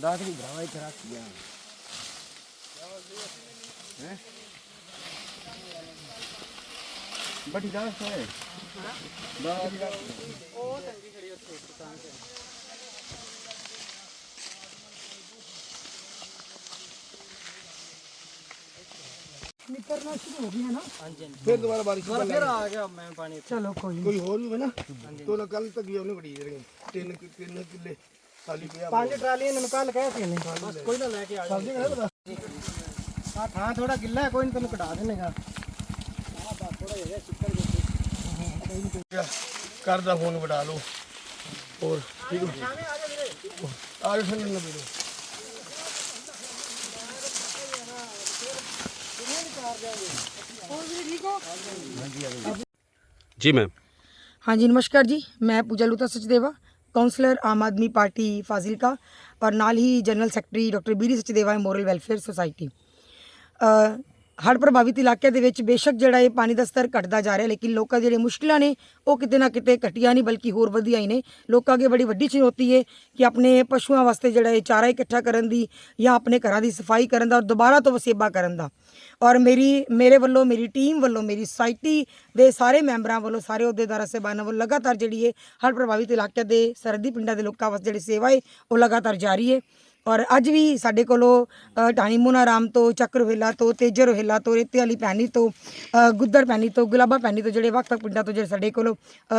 ਦਾਤ ਦੀ ਭਰਾਵਾ ਇੱਥੇ ਰੱਖ ਗਿਆ ਹੈ? ਬੜੀ ਦਾਤ ਹੈ ਦਾਤ ਦੀ ਰੱਖ। ਨਿਕਲਣਾ ਸ਼ੁਰੂ ਹੋ ਗਿਆ ਨਾ? ਫਿਰ ਦੁਬਾਰਾ ਬਾਰਿਸ਼ ਫਿਰ ਆ ਗਿਆ ਮੈਂ ਪਾਣੀ ਚਲੋ ਕੋਈ। ਕੋਈ ਹੋਰ ਵੀ ਨਾ ਤੋ ਨਾ ਕੱਲ ਤੱਕ ਵੀ ਉਹਨੇ ਬੜੀ ਜਿਹੜੇ ਤਿੰਨ ਕਿ- ਤਿੰਨ ਕਿੱਲੇ। ਪੰਜ ਟਰਾਲੀਆਂ ਇਹਨਾਂ ਨੂੰ ਕੱਲ ਕਹਿ ਸੀ ਨੇ ਬਸ ਕੋਈ ਨਾ ਲੈ ਕੇ ਆ ਜਾ ਸਮਝ ਗਿਆ ਨਾ ਆ ਥਾਂ ਥੋੜਾ ਗਿੱਲਾ ਹੈ ਕੋਈ ਨਹੀਂ ਤੈਨੂੰ ਕਢਾ ਦੇਣੇਗਾ ਘਰ ਦਾ ਫੋਨ ਵਡਾ ਲਓ ਹੋਰ ਠੀਕ ਹੈ ਆ ਜਾ ਸੰਨ ਨਾ ਬੇੜੋ जी मैम हाँ जी नमस्कार जी मैं पूजा लूथा सचदेवा ਕਾਉਂਸਲਰ ਆਮ ਆਦਮੀ ਪਾਰਟੀ ਫਾਜ਼ਿਲਕਾ ਔਰ ਨਾਲ ਹੀ general secretary doctor ਬੀਰੀ Sachdeva moral welfare society. ਹੜ੍ਹ ਪ੍ਰਭਾਵਿਤ ਇਲਾਕੇ ਦੇ ਵਿੱਚ ਬੇਸ਼ੱਕ ਜਿਹੜਾ ਇਹ ਪਾਣੀ ਦਾ ਸਤਰ ਘਟਦਾ ਜਾ ਰਿਹਾ, ਲੇਕਿਨ ਲੋਕਾਂ ਦੀ ਜਿਹੜੇ ਮੁਸ਼ਕਲਾਂ ਨੇ, ਉਹ ਕਿਤੇ ਨਾ ਕਿਤੇ ਘਟੀਆਂ ਨਹੀਂ, ਬਲਕਿ ਹੋਰ ਵਧੀਆਂ ਹੀ ਨੇ। ਲੋਕਾਂ ਅੱਗੇ ਬੜੀ ਵੱਡੀ ਚੁਣੌਤੀ ਹੈ ਕਿ ਆਪਣੇ ਪਸ਼ੂਆਂ ਵਾਸਤੇ ਜਿਹੜਾ ਇਹ ਚਾਰਾ ਇਕੱਠਾ ਕਰਨ ਦੀ ਜਾਂ ਆਪਣੇ ਘਰਾਂ ਦੀ ਸਫ਼ਾਈ ਕਰਨ ਦਾ ਔਰ ਦੁਬਾਰਾ ਤੋਂ ਵਸੇਬਾ ਕਰਨ ਦਾ। ਔਰ ਮੇਰੀ, ਮੇਰੇ ਵੱਲੋਂ, ਮੇਰੀ ਟੀਮ ਵੱਲੋਂ, ਮੇਰੀ ਸੋਸਾਇਟੀ ਦੇ ਸਾਰੇ ਮੈਂਬਰਾਂ ਵੱਲੋਂ, ਸਾਰੇ ਅਹੁਦੇਦਾਰਾਂ, ਸਹਿਬਾਨਾਂ ਵੱਲੋਂ ਲਗਾਤਾਰ ਜਿਹੜੀ ਹੈ ਹੜ੍ਹ ਪ੍ਰਭਾਵਿਤ ਇਲਾਕਿਆਂ ਦੇ ਸਰਹੱਦੀ ਪਿੰਡਾਂ ਦੇ ਲੋਕਾਂ ਵਾਸਤੇ ਜਿਹੜੀ ਸੇਵਾ ਹੈ ਉਹ ਲਗਾਤਾਰ ਜਾਰੀ ਹੈ ਔਰ ਅੱਜ ਵੀ ਸਾਡੇ ਕੋਲੋਂ ਟਾਣੀ ਢਾਣੀ ਰਾਮ ਤੋਂ ਚੱਕਰ ਰੋਹਿਲਾ ਤੋਂ ਤੇਜਰ ਰੋਹਿਲਾ ਤੋਂ ਰੇਤੇ ਵਾਲੀ ਪੈਣੀ ਤੋਂ ਅ, ਗੁੱਦਰ ਪੈਣੀ ਤੋਂ ਗੁਲਾਬਾ ਪੈਣੀ ਤੋਂ ਜਿਹੜੇ ਵੱਖ ਵੱਖ ਪਿੰਡਾਂ ਤੋਂ ਜਿਹੜੇ ਸਾਡੇ ਕੋਲੋਂ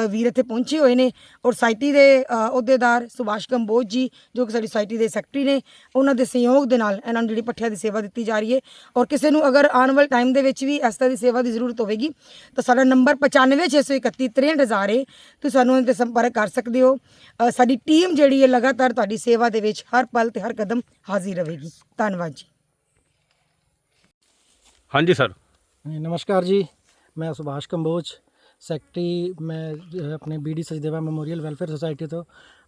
ਵੀਰ ਇੱਥੇ ਪਹੁੰਚੇ ਹੋਏ ਨੇ। ਔਰ ਸਾਈਟੀ ਦੇ ਅਹੁਦੇਦਾਰ ਸੁਭਾਸ਼ ਕੰਬੋਜ ਜੀ ਜੋ ਕਿ ਸਾਡੀ ਸਾਈਟੀ ਦੇ ਸੈਕਟਰੀ ਨੇ ਉਹਨਾਂ ਦੇ ਸਹਿਯੋਗ ਦੇ ਨਾਲ ਇਹਨਾਂ ਨੂੰ ਜਿਹੜੀ ਪੱਠਿਆਂ ਦੀ ਸੇਵਾ ਦਿੱਤੀ ਜਾ ਰਹੀ ਹੈ। ਔਰ ਕਿਸੇ ਨੂੰ ਅਗਰ ਆਉਣ ਵਾਲੇ ਟਾਈਮ ਦੇ ਵਿੱਚ ਵੀ ਇਸ ਤਰ੍ਹਾਂ ਦੀ ਸੇਵਾ ਦੀ ਜ਼ਰੂਰਤ ਹੋਵੇਗੀ ਤਾਂ ਸਾਡਾ ਨੰਬਰ 9561363630 ਹੈ ਤੁਸੀਂ ਸਾਨੂੰ ਉਹਨਾਂ ਤੇ ਸੰਪਰਕ ਕਰ ਸਕਦੇ ਹੋ। ਸਾਡੀ ਟੀਮ ਜਿਹੜੀ ਹੈ ਲਗਾਤਾਰ ਤੁਹਾਡੀ ਸੇਵਾ ਦੇ ਵਿੱਚ ਹਰ ਪਲ ਤੇ ਹਰ ਕਦਮ ਹਾਜ਼ਰ ਰਹੇਗੀ। ਧੰਨਵਾਦ ਜੀ। ਹਾਂਜੀ ਸਰ। ਨਮਸਕਾਰ ਜੀ। ਮੈਂ ਸੁਭਾਸ਼ ਕੰਬੋਜ ਸੈਕਟਰੀ। ਮੈਂ ਆਪਣੇ B D Sachdeva memorial welfare society ਤੋਂ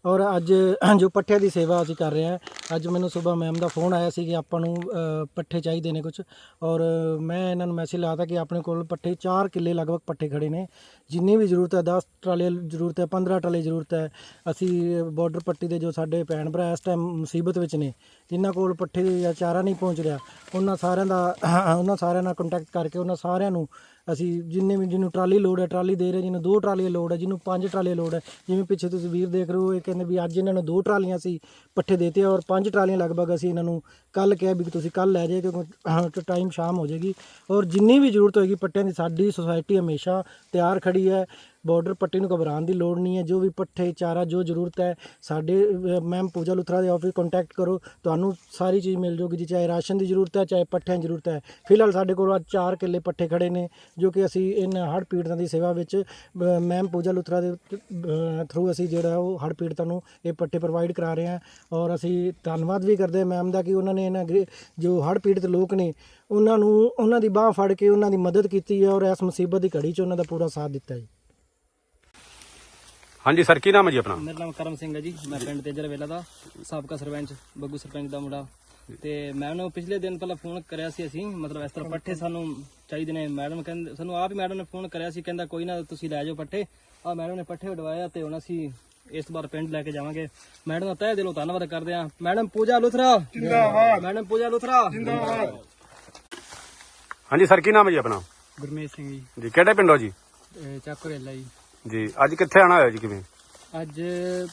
ਔਰ ਅੱਜ ਜੋ ਪੱਠਿਆਂ ਦੀ ਸੇਵਾ ਅਸੀਂ ਕਰ ਰਹੇ ਹਾਂ, ਅੱਜ ਮੈਨੂੰ ਸਵੇਰ ਮੈਮ ਦਾ ਫੋਨ ਆਇਆ ਸੀ ਕਿ ਆਪਾਂ ਨੂੰ ਪੱਠੇ ਚਾਹੀਦੇ ਨੇ ਕੁਝ ਔਰ ਮੈਂ ਇਹਨਾਂ ਨੂੰ ਮੈਸੇਜ ਲਾਤਾ ਕਿ ਆਪਣੇ ਕੋਲ ਪੱਠੇ 4 ਕਿੱਲੇ ਲਗਭਗ ਪੱਠੇ ਖੜੇ ਨੇ। ਜਿੰਨੀ ਵੀ ਜ਼ਰੂਰਤ ਹੈ 10 ਟਰਾਲੇ ਜ਼ਰੂਰਤ ਹੈ 15 ਟਰਾਲੇ ਜ਼ਰੂਰਤ ਹੈ, ਅਸੀਂ ਬਾਰਡਰ ਪੱਟੀ ਦੇ ਜੋ ਸਾਡੇ ਭੈਣ ਭਰਾ ਇਸ ਟਾਈਮ ਮੁਸੀਬਤ ਵਿੱਚ ਨੇ, ਜਿਨ੍ਹਾਂ ਕੋਲ ਪੱਠੇ ਜਾਂ ਚਾਰਾ ਨਹੀਂ ਪਹੁੰਚ ਰਿਹਾ, ਉਹਨਾਂ ਸਾਰਿਆਂ ਦਾ, ਉਹਨਾਂ ਸਾਰਿਆਂ ਨਾਲ ਕੰਟੈਕਟ ਕਰਕੇ ਉਹਨਾਂ ਸਾਰਿਆਂ ਨੂੰ ਅਸੀਂ ਜਿੰਨੇ ਵੀ, ਜਿਹਨੂੰ ਟਰਾਲੀ ਲੋਡ ਹੈ, ਟਰਾਲੀ ਦੇ ਰਹੇ, ਜਿਹਨੂੰ ਦੋ ਟਰਾਲੀਆਂ ਲੋਡ ਹੈ, ਜਿਹਨੂੰ ਪੰਜ ਟਰਾਲੀਆਂ ਲੋਡ ਹੈ, ਜਿਵੇਂ ਪਿੱਛੇ ਤੁਸੀਂ ਵੀਰ ਦੇਖ ਰਹੇ ਹੋ ਇਹ ਕਹਿੰਦੇ ਵੀ ਅੱਜ ਇਹਨਾਂ ਨੂੰ ਦੋ ਟਰਾਲੀਆਂ ਸੀ ਪੱਠੇ ਦੇਤੇ ਔਰ ਪੰਜ ਟਰਾਲੀਆਂ ਲਗਭਗ ਅਸੀਂ ਇਹਨਾਂ ਨੂੰ ਕੱਲ ਕਿਹਾ ਵੀ ਤੁਸੀਂ ਕੱਲ ਲੈ ਜਾਏ ਕਿਉਂਕਿ ਟਾਈਮ ਸ਼ਾਮ ਹੋ ਜਾਏਗੀ। ਔਰ ਜਿੰਨੀ ਵੀ ਜ਼ਰੂਰਤ ਹੋਏਗੀ ਪੱਟਿਆਂ ਦੀ, ਸਾਡੀ ਸੁਸਾਇਟੀ ਹਮੇਸ਼ਾ ਤਿਆਰ ਖੜੀ ਹੈ। ਬਾਰਡਰ ਪੱਟੀ ਨੂੰ ਘਬਰਾਉਣ ਦੀ ਲੋੜ ਨਹੀਂ ਹੈ। ਜੋ ਵੀ ਪੱਠੇ, ਚਾਰਾ, ਜੋ ਜ਼ਰੂਰਤ ਹੈ, ਸਾਡੇ ਮੈਮ ਪੂਜਾ ਲੁਥਰਾ ਦੇ ਆਫਿਸ ਕੰਟੈਕਟ ਕਰੋ। ਤੁਹਾਨੂੰ ਸਾਰੀ ਚੀਜ਼ ਮਿਲ ਜਾਊਗੀ ਜੀ, ਚਾਹੇ ਰਾਸ਼ਨ ਦੀ ਜ਼ਰੂਰਤ ਹੈ, ਚਾਹੇ ਪੱਠਿਆਂ ਦੀ ਜ਼ਰੂਰਤ ਹੈ। ਫਿਲਹਾਲ ਸਾਡੇ ਕੋਲ ਅੱਜ 4 ਕਿੱਲੇ ਪੱਠੇ ਖੜੇ ਨੇ, ਜੋ ਕਿ ਅਸੀਂ ਇਨ ਹੜ੍ਹ ਪੀੜਤਾਂ ਦੀ ਸੇਵਾ ਵਿੱਚ ਮੈਮ ਪੂਜਾ ਲੁਥਰਾ ਦੇ ਥਰੂ ਅਸੀਂ ਜਿਹੜਾ ਉਹ ਹੜ੍ਹ ਪੀੜਤਾਂ ਨੂੰ ਇਹ ਪੱਠੇ ਪ੍ਰੋਵਾਈਡ ਕਰਾ ਰਹੇ ਹਾਂ। ਔਰ ਅਸੀਂ ਧੰਨਵਾਦ ਵੀ ਕਰਦੇ ਹਾਂ ਮੈਮ ਦਾ ਕਿ ਉਹਨਾਂ ਨੇ ਇਹਨਾਂ ਗ੍ਰੇ- ਜੋ ਹੜ੍ਹ ਪੀੜਤ ਲੋਕ ਨੇ, ਉਹਨਾਂ ਨੂੰ, ਉਹਨਾਂ ਦੀ ਬਾਹ ਫੜ ਕੇ ਉਹਨਾਂ ਦੀ ਮਦਦ ਕੀਤੀ ਹੈ ਔਰ ਇਸ ਮੁਸੀਬਤ ਦੀ ਘੜੀ 'ਚ ਉਹਨਾਂ ਦਾ ਪੂਰਾ ਸਾਥ ਦਿੱਤਾ ਹੈ ਹਾਂਜੀ ਸਰ ਕੀ ਨਾਮ ਹੈ ਜੀ ਆਪਣਾ? ਮੇਰਾ ਨਾਮ ਕਰਮ ਸਿੰਘ ਹੈ ਜੀ। ਮੈਂ ਪਿੰਡ ਤੇਜਰ ਵੇਲਾ ਦਾ ਸਾਬਕਾ ਸਰਪੰਚ ਬੱਗੂ ਸਰਪੰਚ ਦਾ ਮੁੰਡਾ। ਤੇ ਮੈਂ ਉਹਨੂੰ ਪਿਛਲੇ ਦਿਨ ਪਹਿਲਾਂ ਫੋਨ ਕਰਿਆ ਸੀ ਅਸੀਂ ਮਤਲਬ ਇਸ ਤਰ੍ਹਾਂ ਪੱਠੇ ਸਾਨੂੰ ਚਾਹੀਦੇ ਨੇ। ਮੈਡਮ ਕਹਿੰਦੇ ਸਾਨੂੰ ਆਪ ਹੀ ਮੈਡਮ ਨੇ ਫੋਨ ਕਰਿਆ ਸੀ ਕਹਿੰਦਾ ਕੋਈ ਨਾ ਤੁਸੀਂ ਲੈ ਜਾਓ ਪੱਠੇ। ਆ ਮੈਡਮ ਨੇ ਪੱਠੇ ਉਡਵਾਇਆ ਤੇ ਹੁਣ ਅਸੀਂ ਇਸ ਵਾਰ ਪਿੰਡ ਲੈ ਕੇ ਜਾਵਾਂਗੇ। ਮੈਡਮ ਦਾ ਤਹਿ ਦਿਲੋਂ ਧੰਨਵਾਦ ਕਰਦੇ ਆ ਮੈਡਮ ਪੂਜਾ ਲੁਥਰਾ। ਜਿੰਦਾਬਾਦ। ਮੈਡਮ ਪੂਜਾ ਲੁਥਰਾ। ਜਿੰਦਾਬਾਦ। ਹਾਂਜੀ ਸਰ ਕੀ ਨਾਮ ਹੈ ਜੀ ਆਪਣਾ? ਗੁਰਮੇਸ਼ ਸਿੰਘ ਜੀ। ਜੀ ਕਿਹੜੇ ਪਿੰਡੋਂ ਜੀ? ਚੱਕਰੇਲਾ ਜੀ। ਜੀ ਅੱਜ ਕਿੱਥੇ ਆਣਾ ਹੋਇਆ ਜੀ ਕਿਵੇਂ? ਅੱਜ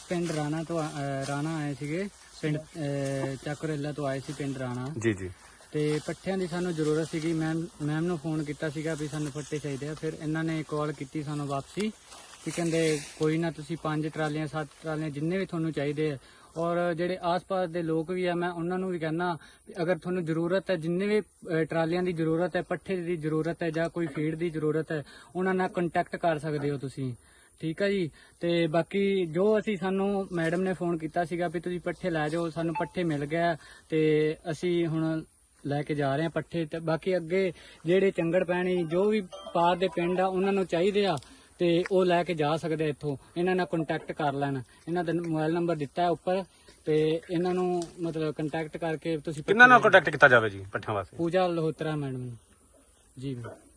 ਪਿੰਡ ਰਾਣਾ ਤੋਂ ਰਾਣਾ ਆਏ ਸੀਗੇ। ਪਿੰਡ ਚੱਕਰੇਲਾ ਤੋਂ ਆਏ ਸੀ ਪਿੰਡ ਰਾਣਾ। ਜੀ ਜੀ। ਤੇ ਪੱਠਿਆਂ ਦੀ ਸਾਨੂੰ ਜ਼ਰੂਰਤ ਸੀਗੀ। ਮੈਮ ਮੈਮ ਨੂੰ ਫੋਨ ਕੀਤਾ ਸੀਗਾ ਵੀ ਸਾਨੂੰ ਪੱਠੇ ਚਾਹੀਦੇ ਆ। ਫਿਰ ਇਹਨਾਂ ਨੇ ਕਾਲ ਕੀਤੀ ਸਾਨੂੰ ਵਾਪਸੀ। ਵੀ ਕਹਿੰਦੇ ਕੋਈ ਨਾ ਤੁਸੀਂ ਪੰਜ ਟਰਾਲੀਆਂ ਸੱਤ ਟਰਾਲੀਆਂ ਜਿੰਨੇ ਵੀ ਤੁਹਾਨੂੰ ਚਾਹੀਦੇ ਆ ਔਰ ਜਿਹੜੇ ਆਸ-ਪਾਸ ਦੇ ਲੋਕ ਵੀ ਆ ਮੈਂ ਉਹਨਾਂ ਨੂੰ ਵੀ ਕਹਿਣਾ ਅਗਰ ਤੁਹਾਨੂੰ ਜ਼ਰੂਰਤ ਹੈ ਜਿੰਨੇ ਵੀ ਅਹ, ਟਰਾਲੀਆਂ ਦੀ ਜ਼ਰੂਰਤ ਹੈ ਪੱਠੇ ਦੀ ਜ਼ਰੂਰਤ ਹੈ ਜਾਂ ਕੋਈ ਫੀਡ ਦੀ ਜ਼ਰੂਰਤ ਹੈ ਉਹਨਾਂ ਨਾਲ ਕੰਟੈਕਟ ਕਰ ਸਕਦੇ ਹੋ ਤੁਸੀਂ। ਠੀਕ ਹੈ ਜੀ? ਤੇ ਬਾਕੀ ਜੋ ਅਸੀਂ ਸਾਨੂੰ ਮੈਡਮ ਨੇ ਫੋਨ ਕੀਤਾ ਸੀਗਾ ਵੀ ਤੁਸੀਂ ਪੱਠੇ ਲੈ ਜਾਓ ਸਾਨੂੰ ਪੱਠੇ ਮਿਲ ਗਿਆ ਤੇ ਅਸੀਂ ਹੁਣ ਲੈ ਕੇ ਜਾ ਰਹੇ ਹਾਂ ਪੱਠੇ। ਤੇ ਬਾਕੀ ਅੱਗੇ ਜਿਹੜੇ ਚੰਗੜ ਪੈਣੀ ਜੋ ਵੀ ਪਾਰ ਦੇ ਪਿੰਡ ਆ ਉਹਨਾਂ ਨੂੰ ਚਾਹੀਦੇ ਆ ਤੇ ਉਹ ਲੈ ਕੇ ਜਾ ਸਕਦੇ ਇੱਥੋਂ। ਇਹਨਾਂ ਨਾਲ ਕੰਟੈਕਟ ਕਰ ਲੈਣ। ਇਹਨਾਂ ਦਾ ਮੋਬਾਈਲ ਨੰਬਰ ਦਿੱਤਾ ਹੈ ਉੱਪਰ ਤੇ ਇਹਨਾਂ ਨੂੰ ਮਤਲਬ ਕੰਟੈਕਟ ਕਰਕੇ ਤੁਸੀਂ ਕਿੰਨਾ ਨਾਲ ਕੰਟੈਕਟ ਕੀਤਾ ਜਾਵੇ ਜੀ ਪੱਠਿਆਂ ਵਾਸਤੇ? Pooja Luthra madam ji ma'am.